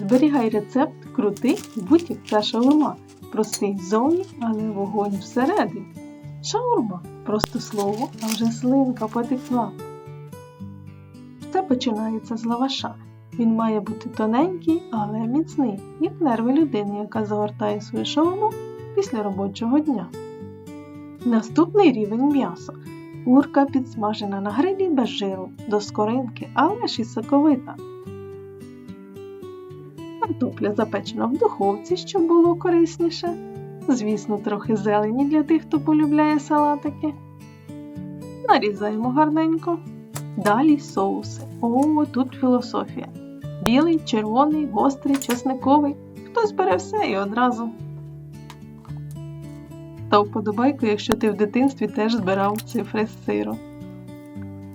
Зберігай рецепт крутий, як ця шаурма. Простий ззовні, але вогонь всередині. Шаурма просто слово, а вже слинка потекла. Все починається з лаваша. Він має бути тоненький, але міцний, як нерви людини, яка загортає свою шаурму після робочого дня. Наступний рівень м'яса. Курка підсмажена на грилі без жиру, до скоринки, але ж і соковита. Картопля запечена в духовці, щоб було корисніше. Звісно, трохи зелені для тих, хто полюбляє салатики. Нарізаємо гарненько. Далі соуси. О, тут філософія. Білий, червоний, гострий, чесниковий. Хтось бере все і одразу. Та вподобайку, якщо ти в дитинстві теж збирав цифри з сиру.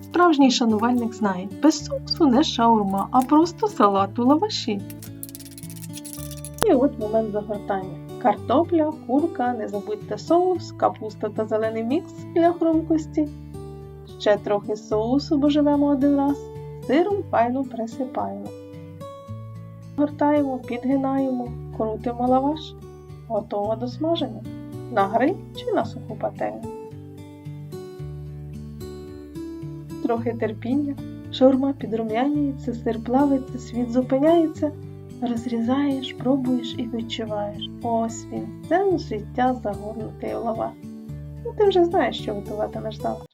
Справжній шанувальник знає, без соусу не шаурма, а просто салат у лаваші. І от момент загортання. Картопля, курка, не забудьте соус, капуста та зелений мікс для хрумкості. Ще трохи соусу, бо живемо один раз. Сиром файно присипаємо. Гортаємо, підгинаємо, крутимо лаваш. Готово до смаження. На гриль чи на суху пательню. Трохи терпіння, шаурма підрум'янюється, сир плавиться, світ зупиняється. Розрізаєш, пробуєш і відчуваєш. Ось він, це життя загорнутий лава. Ну ти вже знаєш, що готуватимеш завтра.